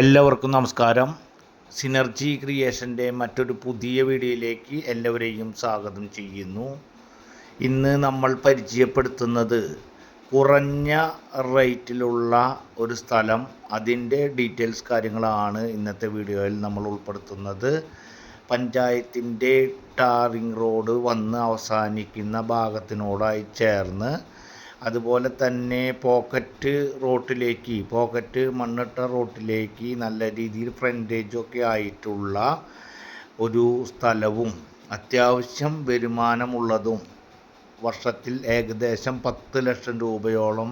എല്ലാവർക്കും നമസ്കാരം. സിനർജി ക്രിയേഷന്റെ മറ്റൊരു പുതിയ വീഡിയോയിലേക്ക് എല്ലാവരെയും സ്വാഗതം ചെയ്യുന്നു. ഇന്ന് നമ്മൾ പരിചയപ്പെടുത്തുന്നത് കുറഞ്ഞ റേറ്റിലുള്ള ഒരു സ്ഥലം. അതിന്റെ ഡീറ്റെയിൽസ് കാര്യങ്ങളാണ് ഇന്നത്തെ വീഡിയോയിൽ നമ്മൾ ഉൾപ്പെടുത്തുന്നത്. പഞ്ചായത്തിന്റെ ടാറിംഗ് റോഡ് വന്ന് അവസാനിക്കുന്ന ഭാഗത്തിനോടായി ചേർന്ന് അതുപോലെ തന്നെ പോക്കറ്റ് റോട്ടിലേക്ക് പോക്കറ്റ് മണ്ണിട്ട റോട്ടിലേക്ക് നല്ല രീതിയിൽ ഫ്രണ്ടേജൊക്കെ ആയിട്ടുള്ള ഒരു സ്ഥലവും അത്യാവശ്യം വരുമാനമുള്ളതും വർഷത്തിൽ ഏകദേശം പത്ത് ലക്ഷം രൂപയോളം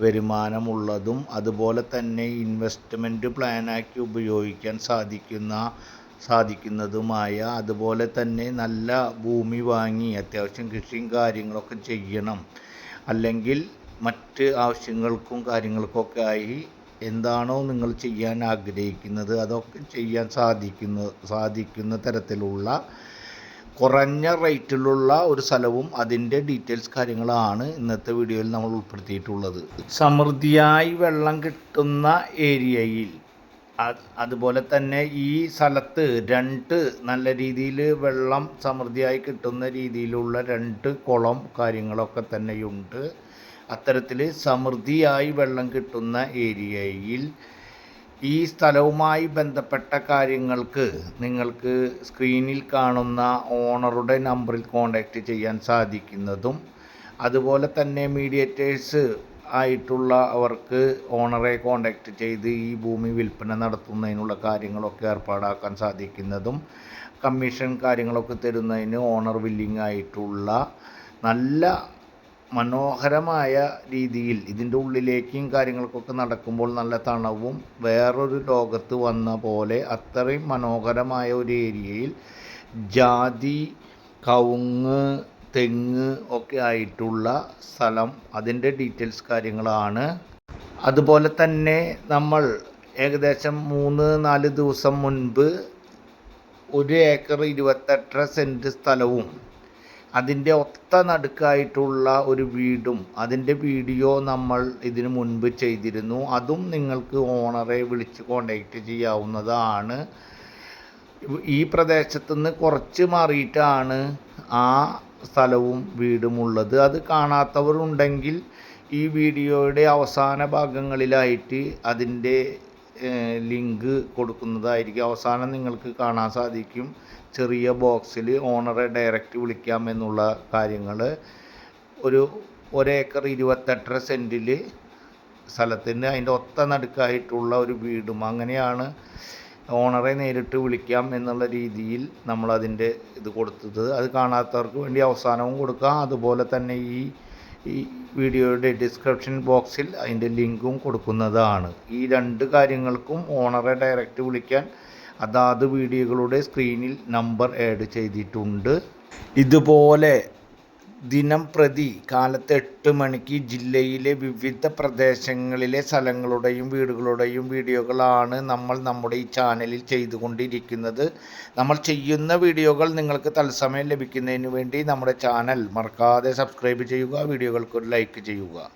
വരുമാനമുള്ളതും അതുപോലെ തന്നെ ഇൻവെസ്റ്റ്മെന്റ് പ്ലാനാക്കി ഉപയോഗിക്കാൻ സാധിക്കുന്ന സാധിക്കുന്നതുമായ അതുപോലെ തന്നെ നല്ല ഭൂമി വാങ്ങി അത്യാവശ്യം കൃഷിയും കാര്യങ്ങളൊക്കെ ചെയ്യണം. അല്ലെങ്കിൽ മറ്റ് ആവശ്യങ്ങൾക്കും കാര്യങ്ങൾക്കൊക്കെ ആയി എന്താണോ നിങ്ങൾ ചെയ്യാൻ ആഗ്രഹിക്കുന്നത് അതൊക്കെ ചെയ്യാൻ സാധിക്കുന്ന സാധിക്കുന്ന തരത്തിലുള്ള കുറഞ്ഞ റേറ്റിലുള്ള ഒരു സ്ഥലവും അതിന്റെ ഡീറ്റെയിൽസ് കാര്യങ്ങളാണ് ഇന്നത്തെ വീഡിയോയിൽ നമ്മൾ ഉൾപ്പെടുത്തിയിട്ടുള്ളത്. സമൃദ്ധിയായി വെള്ളം കിട്ടുന്ന ഏരിയയിൽ അതുപോലെ തന്നെ ഈ സ്ഥലത്ത് രണ്ട് നല്ല രീതിയിൽ വെള്ളം സമൃദ്ധിയായി കിട്ടുന്ന രീതിയിലുള്ള രണ്ട് കുളം കാര്യങ്ങളൊക്കെ തന്നെയുണ്ട്. അത്തരത്തിൽ സമൃദ്ധിയായി വെള്ളം കിട്ടുന്ന ഏരിയയിൽ ഈ സ്ഥലവുമായി ബന്ധപ്പെട്ട കാര്യങ്ങൾക്ക് നിങ്ങൾക്ക് സ്ക്രീനിൽ കാണുന്ന ഓണറുടെ നമ്പറിൽ കോൺടാക്റ്റ് ചെയ്യാൻ സാധിക്കുന്നതും അതുപോലെ തന്നെ മീഡിയേറ്റേഴ്സ് ആയിട്ടുള്ള അവർക്ക് ഓണറെ കോണ്ടാക്ട് ചെയ്ത് ഈ ഭൂമി വിൽപ്പന നടത്തുന്നതിനുള്ള കാര്യങ്ങളൊക്കെ ഏർപ്പാടാക്കാൻ സാധിക്കുന്നതും കമ്മീഷൻ കാര്യങ്ങളൊക്കെ തരുന്നതിന് ഓണർ വില്ലിംഗ് ആയിട്ടുള്ള നല്ല മനോഹരമായ രീതിയിൽ ഇതിന്റെ ഉള്ളിലേക്കും കാര്യങ്ങൾക്കൊക്കെ നടക്കുമ്പോൾ നല്ല തണവും വേറൊരു ലോകത്ത് വന്ന പോലെ അത്രയും മനോഹരമായ ഒരു ഏരിയയിൽ ജാതി കവുങ്ങ് തെങ്ങ് ഒക്കെ ആയിട്ടുള്ള സ്ഥലം അതിന്റെ ഡീറ്റെയിൽസ് കാര്യങ്ങളാണ്. അതുപോലെ തന്നെ നമ്മൾ ഏകദേശം മൂന്ന് നാല് ദിവസം മുൻപ് ഒരു ഏക്കർ ഇരുപത്തെട്ടര സെന്റ് സ്ഥലവും അതിന്റെ ഒത്ത നടുക്കായിട്ടുള്ള ഒരു വീടും അതിന്റെ വീഡിയോ നമ്മൾ ഇതിനു മുൻപ് ചെയ്തിരുന്നു. അതും നിങ്ങൾക്ക് ഓണറെ വിളിച്ച് കോണ്ടാക്റ്റ് ചെയ്യാവുന്നതാണ്. ഈ പ്രദേശത്തുനിന്ന് കുറച്ച് മാറിയിട്ടാണ് ആ സ്ഥലവും വീടുമുള്ളത് അത് കാണാത്തവരുണ്ടെങ്കിൽ ഈ വീഡിയോയുടെ അവസാന ഭാഗങ്ങളിലായിട്ട് അതിന്റെ ലിങ്ക് കൊടുക്കുന്നതായിരിക്കും. അവസാനം നിങ്ങൾക്ക് കാണാൻ സാധിക്കും. ചെറിയ ബോക്സിൽ ഓണറെ ഡയറക്റ്റ് വിളിക്കാം എന്നുള്ള കാര്യങ്ങൾ. ഒരു ഒരേക്കർ ഇരുപത്തെട്ടര സെന്റിൽ സ്ഥലത്തിന് അതിന്റെ ഒത്ത നടുക്കായിട്ടുള്ള ഒരു വീടും. അങ്ങനെയാണ് ഓണറെ നേരിട്ട് വിളിക്കാം എന്നുള്ള രീതിയിൽ നമ്മളതിന്റെ ഇത് കൊടുത്തത്. അത് കാണാത്തവർക്ക് വേണ്ടി അവസാനവും കൊടുക്കാം. അതുപോലെ തന്നെ ഈ ഈ വീഡിയോയുടെ ഡിസ്ക്രിപ്ഷൻ ബോക്സിൽ അതിന്റെ ലിങ്കും കൊടുക്കുന്നതാണ്. ഈ രണ്ട് കാര്യങ്ങൾക്കും ഓണറെ ഡയറക്റ്റ് വിളിക്കാൻ അതാത് വീഡിയോകളുടെ സ്ക്രീനിൽ നമ്പർ ആഡ് ചെയ്തിട്ടുണ്ട്. ഇതുപോലെ ദിനം പ്രതി കാലത്ത് എട്ട് മണിക്ക് ജില്ലയിലെ വിവിധ പ്രദേശങ്ങളിലെ സ്ഥലങ്ങളുടെയും വീടുകളുടെയും വീഡിയോകളാണ് നമ്മൾ നമ്മുടെ ഈ ചാനലിൽ ചെയ്തുകൊണ്ടിരിക്കുന്നത്. നമ്മൾ ചെയ്യുന്ന വീഡിയോകൾ നിങ്ങൾക്ക് തത്സമയം ലഭിക്കുന്നതിന് വേണ്ടി നമ്മുടെ ചാനൽ മറക്കാതെ സബ്സ്ക്രൈബ് ചെയ്യുക വീഡിയോകൾക്ക് ഒരു ലൈക്ക് ചെയ്യുക.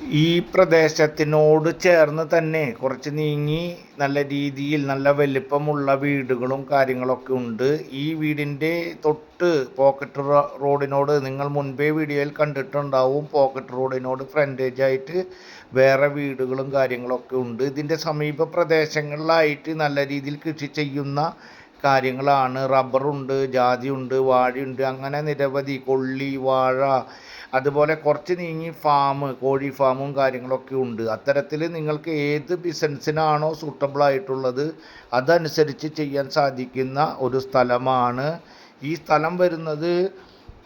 ഈ പ്രദേശത്തിനോട് ചേർന്ന് തന്നെ കുറച്ച് നീങ്ങി നല്ല രീതിയിൽ നല്ല വലിപ്പമുള്ള വീടുകളും കാര്യങ്ങളൊക്കെ ഉണ്ട്. ഈ വീടിന്റെ തൊട്ട് പോക്കറ്റ് റോഡിനോട് നിങ്ങൾ മുൻപേ വീഡിയോയിൽ കണ്ടിട്ടുണ്ടാവും. പോക്കറ്റ് റോഡിനോട് ഫ്രണ്ടേജ് ആയിട്ട് വേറെ വീടുകളും കാര്യങ്ങളൊക്കെ ഉണ്ട്. ഇതിന്റെ സമീപ പ്രദേശങ്ങളിലായിട്ട് നല്ല രീതിയിൽ കൃഷി ചെയ്യുന്ന കാര്യങ്ങളാണ്. റബ്ബറുണ്ട് ജാതിയുണ്ട് വാഴയുണ്ട്. അങ്ങനെ നിരവധി കൊള്ളി വാഴ അതുപോലെ കുറച്ച് നീങ്ങി ഫാം കോഴി ഫാമും കാര്യങ്ങളൊക്കെ ഉണ്ട്. അത്തരത്തിൽ നിങ്ങൾക്ക് ഏത് ബിസിനസ്സിനാണോ സൂട്ടബിൾ ആയിട്ടുള്ളത് അതനുസരിച്ച് ചെയ്യാൻ സാധിക്കുന്ന ഒരു സ്ഥലമാണ്. ഈ സ്ഥലം വരുന്നത്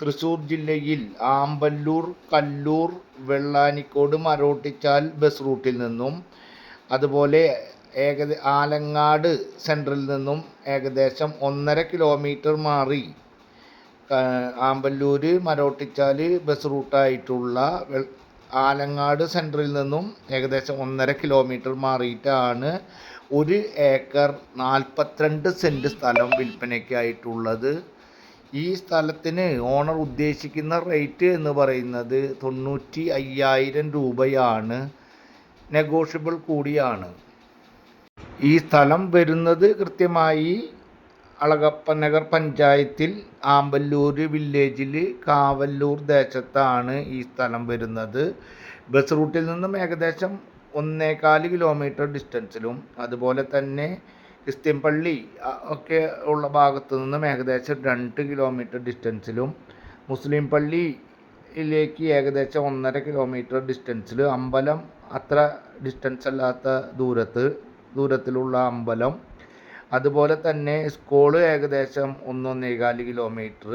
തൃശ്ശൂർ ജില്ലയിൽ ആമ്പല്ലൂർ കല്ലൂർ വെള്ളാനിക്കോട് മരോട്ടിച്ചാൽ ബസ് റൂട്ടിൽ നിന്നും. അതുപോലെ ഏകദേ ആലങ്ങാട് സെൻട്രൽ നിന്നും ഏകദേശം ഒന്നര കിലോമീറ്റർ മാറി. ആമ്പല്ലൂർ മരോട്ടിച്ചാൽ ബസ് റൂട്ടായിട്ടുള്ള ആലങ്ങാട് സെൻട്രൽ നിന്നും ഏകദേശം ഒന്നര കിലോമീറ്റർ മാറിയിട്ടാണ് ഒരു ഏക്കർ നാൽപ്പത്തിരണ്ട് സെന്റ് സ്ഥലം വിൽപ്പനയ്ക്കായിട്ടുള്ളത്. ഈ സ്ഥലത്തിന് ഓണർ ഉദ്ദേശിക്കുന്ന റേറ്റ് എന്ന് പറയുന്നത് തൊണ്ണൂറ്റി അയ്യായിരം രൂപയാണ്. നെഗോഷ്യബിൾ കൂടിയാണ്. ഈ സ്ഥലം വരുന്നത് കൃത്യമായി അളഗപ്പനഗർ പഞ്ചായത്തിൽ ആമ്പല്ലൂർ വില്ലേജിൽ കാവല്ലൂർ ദേശത്താണ് ഈ സ്ഥലം വരുന്നത്. ബസ് റൂട്ടിൽ നിന്നും ഏകദേശം ഒന്നേകാൽ കിലോമീറ്റർ ഡിസ്റ്റൻസിലും അതുപോലെ തന്നെ ക്രിസ്ത്യൻ പള്ളി ഒക്കെ ഉള്ള ഭാഗത്തു നിന്നും ഏകദേശം രണ്ട് കിലോമീറ്റർ ഡിസ്റ്റൻസിലും മുസ്ലിം പള്ളിയിലേക്ക് ഏകദേശം ഒന്നര കിലോമീറ്റർ ഡിസ്റ്റൻസിൽ അമ്പലം അത്ര ഡിസ്റ്റൻസ് അല്ലാത്ത ദൂരത്ത് ദൂരത്തിലുള്ള അമ്പലം. അതുപോലെ തന്നെ സ്കൂൾ ഏകദേശം ഒന്നൊന്നേകാൽ കിലോമീറ്റർ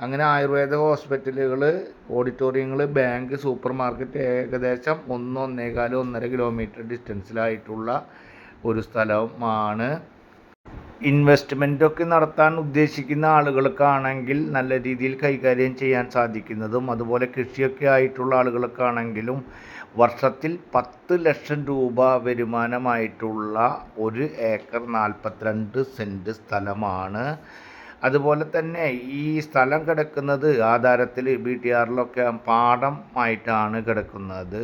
അങ്ങനെ ആയുർവേദ ഹോസ്പിറ്റലുകൾ ഓഡിറ്റോറിയങ്ങൾ ബാങ്ക് സൂപ്പർ മാർക്കറ്റ് ഏകദേശം ഒന്ന് ഒന്നേകാൽ ഒന്നര കിലോമീറ്റർ ഡിസ്റ്റൻസിലായിട്ടുള്ള ഒരു സ്ഥലമാണ്. ഇൻവെസ്റ്റ്മെന്റ് ഒക്കെ നടത്താൻ ഉദ്ദേശിക്കുന്ന ആളുകൾക്കാണെങ്കിൽ നല്ല രീതിയിൽ കൈകാര്യം ചെയ്യാൻ സാധിക്കുന്നതും അതുപോലെ കൃഷിയൊക്കെ ആയിട്ടുള്ള ആളുകൾക്കാണെങ്കിലും വർഷത്തിൽ പത്ത് ലക്ഷം രൂപ വരുമാനമായിട്ടുള്ള ഒരു ഏക്കർ നാൽപ്പത്തിരണ്ട് സെന്റ് സ്ഥലമാണ് അതുപോലെ തന്നെ ഈ സ്ഥലം കിടക്കുന്നത് ആധാരത്തിൽ ബി ടി ആറിലൊക്കെ പാടം ആയിട്ടാണ് കിടക്കുന്നത്.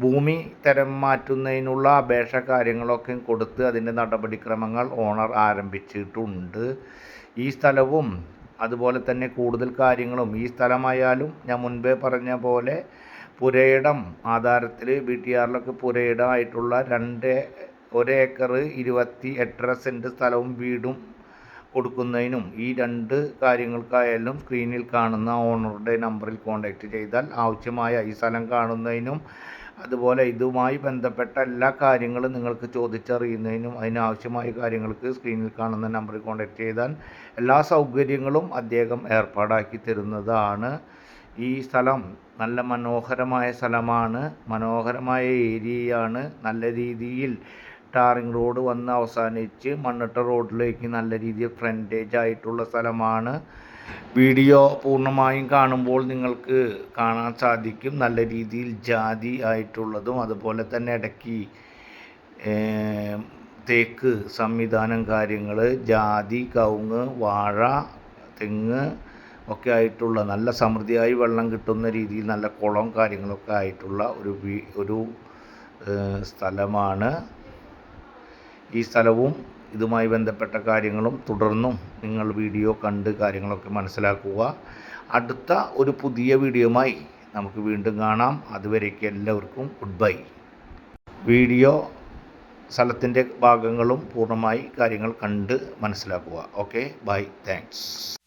ഭൂമി തരം മാറ്റുന്നതിനുള്ള അപേക്ഷ കാര്യങ്ങളൊക്കെ കൊടുത്ത് അതിന്റെ നടപടിക്രമങ്ങൾ ഓണർ ആരംഭിച്ചിട്ടുണ്ട്. ഈ സ്ഥലവും അതുപോലെ തന്നെ കൂടുതൽ കാര്യങ്ങളും ഈ സ്ഥലമായാലും ഞാൻ മുൻപേ പറഞ്ഞ പോലെ പുരയിടം ആധാരത്തിൽ ബി ടി ആറിലൊക്കെ പുരയിടമായിട്ടുള്ള രണ്ട് ഒരേക്കർ ഇരുപത്തി എട്ടര സെന്റ് സ്ഥലവും വീടും കൊടുക്കുന്നതിനും ഈ രണ്ട് കാര്യങ്ങൾക്കായാലും സ്ക്രീനിൽ കാണുന്ന ഓണറുടെ നമ്പറിൽ കോൺടാക്റ്റ് ചെയ്താൽ ആവശ്യമായ ഈ സ്ഥലം കാണുന്നതിനും അതുപോലെ ഇതുമായി ബന്ധപ്പെട്ട എല്ലാ കാര്യങ്ങളും നിങ്ങൾക്ക് ചോദിച്ചറിയുന്നതിനും അതിനാവശ്യമായ കാര്യങ്ങൾക്ക് സ്ക്രീനിൽ കാണുന്ന നമ്പറിൽ കോൺടാക്റ്റ് ചെയ്താൽ എല്ലാ സൗകര്യങ്ങളും അദ്ദേഹം ഏർപ്പാടാക്കി തരുന്നതാണ്. ഈ സ്ഥലം നല്ല മനോഹരമായ സ്ഥലമാണ്. മനോഹരമായ ഏരിയയാണ്. നല്ല രീതിയിൽ ടാറിങ് റോഡ് വന്ന് അവസാനിച്ച് മണ്ണിട്ട റോഡിലേക്ക് നല്ല രീതിയിൽ ഫ്രണ്ടേജ് ആയിട്ടുള്ള സ്ഥലമാണ്. വീഡിയോ പൂർണമായും കാണുമ്പോൾ നിങ്ങൾക്ക് കാണാൻ സാധിക്കും. നല്ല രീതിയിൽ ജാതി ആയിട്ടുള്ളതും അതുപോലെ തന്നെ ഇടയ്ക്ക് തേക്ക് സംവിധാനം കാര്യങ്ങൾ ജാതി കവുങ്ങ് വാഴ തെങ്ങ് ഒക്കെ ആയിട്ടുള്ള നല്ല സമൃദ്ധിയായി വെള്ളം കിട്ടുന്ന രീതിയിൽ നല്ല കുളം കാര്യങ്ങളൊക്കെ ആയിട്ടുള്ള ഒരു ഒരു സ്ഥലമാണ്. ഈ സ്ഥലവും ഇതുമായി ബന്ധപ്പെട്ട കാര്യങ്ങളും തുടർന്നും നിങ്ങൾ വീഡിയോ കണ്ട് കാര്യങ്ങളൊക്കെ മനസ്സിലാക്കുക. അടുത്ത ഒരു പുതിയ വീഡിയോയുമായി നമുക്ക് വീണ്ടും കാണാം. അതുവരേക്ക് എല്ലാവർക്കും ഗുഡ് ബൈ. വീഡിയോ സ്ഥലത്തിന്റെ ഭാഗങ്ങളും പൂർണമായി കാര്യങ്ങൾ കണ്ട് മനസ്സിലാക്കുക. Okay bye. താങ്ക്സ്.